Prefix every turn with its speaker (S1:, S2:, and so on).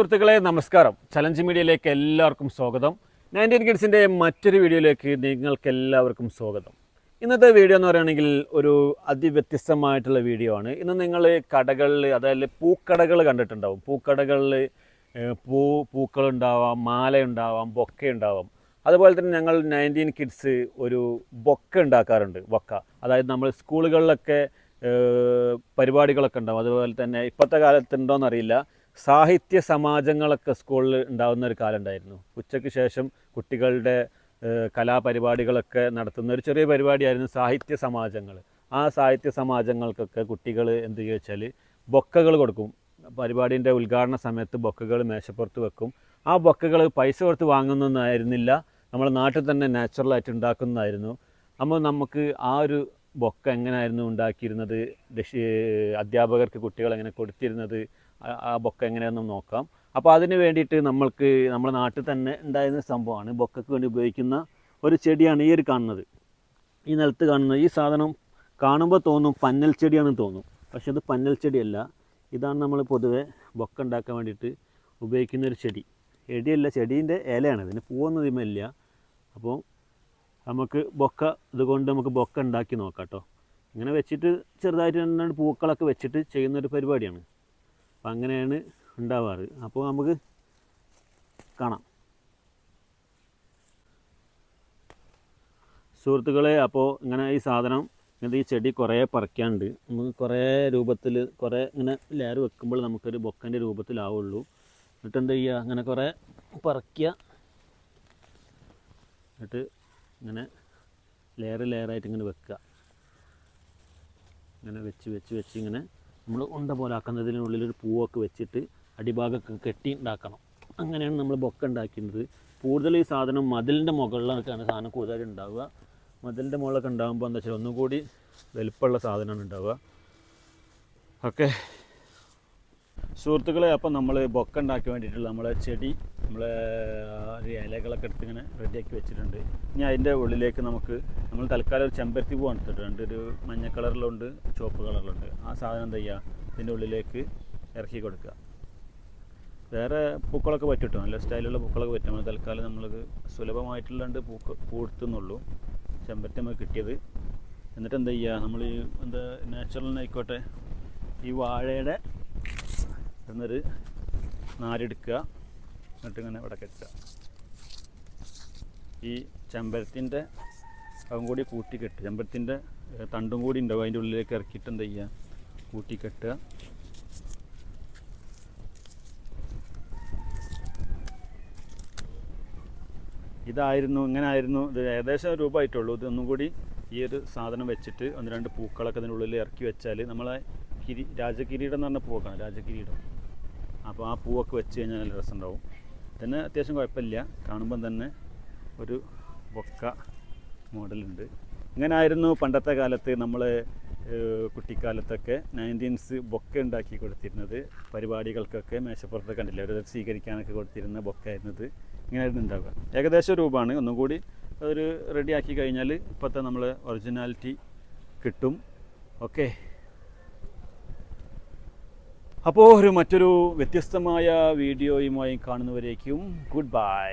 S1: സുഹൃത്തുക്കളെ നമസ്കാരം. ചലഞ്ച് മീഡിയയിലേക്ക് എല്ലാവർക്കും സ്വാഗതം. നയന്റീൻ കിഡ്സിന്റെ മറ്റൊരു വീഡിയോയിലേക്ക് നിങ്ങൾക്ക് എല്ലാവർക്കും സ്വാഗതം. ഇന്നത്തെ വീഡിയോ എന്ന് പറയുകയാണെങ്കിൽ ഒരു അതിവ്യത്യസ്തമായിട്ടുള്ള വീഡിയോ ആണ്. ഇന്ന് നിങ്ങൾ കടകളിൽ അതായത് പൂക്കടകൾ കണ്ടിട്ടുണ്ടാവും. പൂക്കടകളിൽ പൂ പൂക്കളുണ്ടാവാം മാല ഉണ്ടാവാം ബൊക്ക ഉണ്ടാവാം അതുപോലെ തന്നെ ഞങ്ങൾ നയന്റീൻ കിഡ്സ് ഒരു ബൊക്ക ഉണ്ടാക്കാറുണ്ട് ബൊക്ക. അതായത് നമ്മൾ സ്കൂളുകളിലൊക്കെ പരിപാടികളൊക്കെ ഉണ്ടാവും. അതുപോലെ തന്നെ ഇപ്പോഴത്തെ കാലത്ത് ഉണ്ടോയെന്നറിയില്ല. സാഹിത്യ സമാജങ്ങളൊക്കെ സ്കൂളിൽ ഉണ്ടാകുന്ന ഒരു കാലം ഉണ്ടായിരുന്നു. ഉച്ചയ്ക്ക് ശേഷം കുട്ടികളുടെ കലാപരിപാടികളൊക്കെ നടത്തുന്ന ഒരു ചെറിയ പരിപാടിയായിരുന്നു സാഹിത്യ സമാജങ്ങൾ ആ സാഹിത്യ സമാജങ്ങൾക്കൊക്കെ കുട്ടികൾ എന്ത് ചോദിച്ചാൽ ബൊക്കകൾ കൊടുക്കും. പരിപാടിന്റെ ഉദ്ഘാടന സമയത്ത് ബൊക്കകൾ മേശപ്പുറത്ത് വെക്കും. ആ ബൊക്കകൾ പൈസ കൊടുത്ത് വാങ്ങുന്നതായിരുന്നില്ല നമ്മൾ നാട്ടിൽ തന്നെ നാച്ചുറലായിട്ട് ഉണ്ടാക്കുന്നതായിരുന്നു. അപ്പോൾ നമുക്ക് ആ ഒരു ബൊക്ക എങ്ങനെയായിരുന്നു ഉണ്ടാക്കിയിരുന്നത്? അധ്യാപകർക്ക് കുട്ടികൾ എങ്ങനെ കൊടുത്തിരുന്നത്? ആ- ബൊക്ക എങ്ങനെയാണെന്ന് നോക്കാം. അപ്പോൾ അതിന് വേണ്ടിയിട്ട് നമ്മൾക്ക് നമ്മുടെ നാട്ടിൽ തന്നെ ഉണ്ടായിരുന്ന സംഭവമാണ് ബൊക്കയ്ക്ക് വേണ്ടി ഉപയോഗിക്കുന്ന ഒരു ചെടിയാണ് ഈ ഒരു കാണുന്നത്. ഈ നിലത്ത് കാണുന്നത് ഈ സാധനം കാണുമ്പോൾ തോന്നും പന്നൽ ചെടിയാണെന്ന് തോന്നും. പക്ഷെ അത് പന്നൽ ചെടിയല്ല. ഇതാണ് നമ്മൾ പൊതുവേ ബൊക്ക ഉണ്ടാക്കാൻ വേണ്ടിയിട്ട് ഉപയോഗിക്കുന്ന ഒരു ചെടി. ചെടിയല്ല ചെടീന്റെ ഇലയാണ്. ഇതിന് പൂവൊന്നും അപ്പോൾ നമുക്ക് ബൊക്ക ഇതുകൊണ്ട് നമുക്ക് ബൊക്ക ഉണ്ടാക്കി നോക്കാം കേട്ടോ ഇങ്ങനെ വെച്ചിട്ട് ചെറുതായിട്ട് രണ്ട് പൂക്കളൊക്കെ വെച്ചിട്ട് ചെയ്യുന്നൊരു പരിപാടിയാണ്. അപ്പം അങ്ങനെയാണ് ഉണ്ടാവാറ്. അപ്പോൾ നമുക്ക് കാണാം. സുഹൃത്തുക്കളെ അപ്പോൾ ഇങ്ങനെ ഈ സാധനം ഇങ്ങനത്തെ ഈ ചെടി കുറേ പറിക്കാണ്ട് നമുക്ക് കുറേ രൂപത്തിൽ കുറേ ഇങ്ങനെ ലെയർ വെക്കുമ്പോൾ നമുക്കൊരു ബൊക്കന്റെ രൂപത്തിലാവുള്ളൂ. എന്നിട്ട് എന്താ ചെയ്യുക അങ്ങനെ കുറേ പറിക്കുക എന്നിട്ട് ഇങ്ങനെ ലെയർ ലെയറായിട്ട് ഇങ്ങനെ വെക്കുക. ഇങ്ങനെ വെച്ച് വെച്ച് വെച്ച് ഇങ്ങനെ നമ്മൾ ഉണ്ട പോലെ ആക്കുന്നതിനുള്ളിൽ ഒരു പൂവൊക്കെ വെച്ചിട്ട് അടിഭാഗമൊക്കെ കെട്ടി ഉണ്ടാക്കണം. അങ്ങനെയാണ് നമ്മൾ ബൊക്ക ഉണ്ടാക്കുന്നത് കൂടുതൽ ഈ സാധനം മതിലിന്റെ മുകളിലൊക്കെയാണ് സാധനം കൂടുതലായിട്ട് ഉണ്ടാവുക. മതിലിന്റെ മുകളിലൊക്കെ ഉണ്ടാകുമ്പോൾ എന്താ വെച്ചാൽ ഒന്നും കൂടി വലുപ്പമുള്ള സാധനമാണ് ഉണ്ടാവുക. ഓക്കെ. സുഹൃത്തുക്കളെ അപ്പം നമ്മൾ ബൊക്ക ഉണ്ടാക്കി വേണ്ടിയിട്ടുള്ള നമ്മളെ ചെടി നമ്മളെ ഇലകളൊക്കെ എടുത്ത് ഇങ്ങനെ റെഡിയാക്കി വെച്ചിട്ടുണ്ട്. ഇനി അതിന്റെ ഉള്ളിലേക്ക് നമുക്ക് നമ്മൾ തൽക്കാലം ഒരു ചെമ്പരത്തി പൂവാണ് എടുത്തിട്ടുണ്ട് ഒരു മഞ്ഞ കളറിലുണ്ട് ചുവപ്പ് കളറിലുണ്ട്. ആ സാധനം എന്താ ചെയ്യുക? ഇതിന്റെ ഉള്ളിലേക്ക് ഇറക്കി കൊടുക്കുക. വേറെ പൂക്കളൊക്കെ പറ്റിട്ടോ? നല്ല സ്റ്റൈലുള്ള പൂക്കളൊക്കെ പറ്റും തൽക്കാലം നമ്മൾക്ക് സുലഭമായിട്ടുള്ളണ്ട് പൂക്ക പൂടുത്തുന്നുള്ളൂ ചെമ്പരത്തി നമുക്ക് കിട്ടിയത്. എന്നിട്ട് എന്താ ചെയ്യുക? നമ്മൾ ഈ എന്താ നാച്ചുറലിനായിക്കോട്ടെ ഈ വാഴയുടെ എന്നൊരു നാരെടുക്കുക. എന്നിട്ട് ഇങ്ങനെ ഇവിടെ കെട്ടുക ഈ ചെമ്പരത്തിന്റെ അതും കൂടി കൂട്ടിക്കെട്ട് കെട്ടുക ചെമ്പരത്തിന്റെ തണ്ടും കൂടി ഉണ്ടാവും അതിന്റെ ഉള്ളിലേക്ക് ഇറക്കിയിട്ട് എന്താ ചെയ്യുക? കൂട്ടിക്കെട്ടുക. ഇതായിരുന്നു ഇങ്ങനെ ആയിരുന്നു ഇത് ഏകദേശം രൂപ ആയിട്ടുള്ളൂ ഇതൊന്നും കൂടി ഈ ഒരു സാധനം വെച്ചിട്ട് ഒന്ന് രണ്ട് പൂക്കളൊക്കെ അതിനുള്ളിൽ ഇറക്കി വെച്ചാൽ നമ്മളെ കിരി രാജകിരീടം എന്ന് പറഞ്ഞ പൂവൊക്കെയാണ് രാജകിരീടം. അപ്പോൾ ആ പൂവൊക്കെ വെച്ച് കഴിഞ്ഞാൽ നല്ല രസമുണ്ടാവും. തന്നെ അത്യാവശ്യം കുഴപ്പമില്ല. കാണുമ്പം തന്നെ ഒരു ബൊക്ക മോഡലുണ്ട്. ഇങ്ങനെ ആയിരുന്നു പണ്ടത്തെ കാലത്ത് നമ്മൾ കുട്ടിക്കാലത്തൊക്കെ നയന്റീൻസ് ബൊക്ക ഉണ്ടാക്കി കൊടുത്തിരുന്നത്. പരിപാടികൾക്കൊക്കെ മേശപ്പുറത്ത് കണ്ടില്ല? ഒരു സ്വീകരിക്കാനൊക്കെ കൊടുത്തിരുന്ന ബൊക്ക ആയിരുന്നത് ഇങ്ങനെയായിരുന്നു ഉണ്ടാവുക. ഏകദേശം രൂപമാണ്. ഒന്നും കൂടി ഒരു റെഡി ആക്കി കഴിഞ്ഞാൽ ഇപ്പോഴത്തെ നമ്മൾ ഒറിജിനാലിറ്റി കിട്ടും. ഓക്കെ. അപ്പോൾ ഒരു മറ്റൊരു വ്യത്യസ്തമായ വീഡിയോയുമായി കാണുന്നവരേക്കും ഗുഡ് ബൈ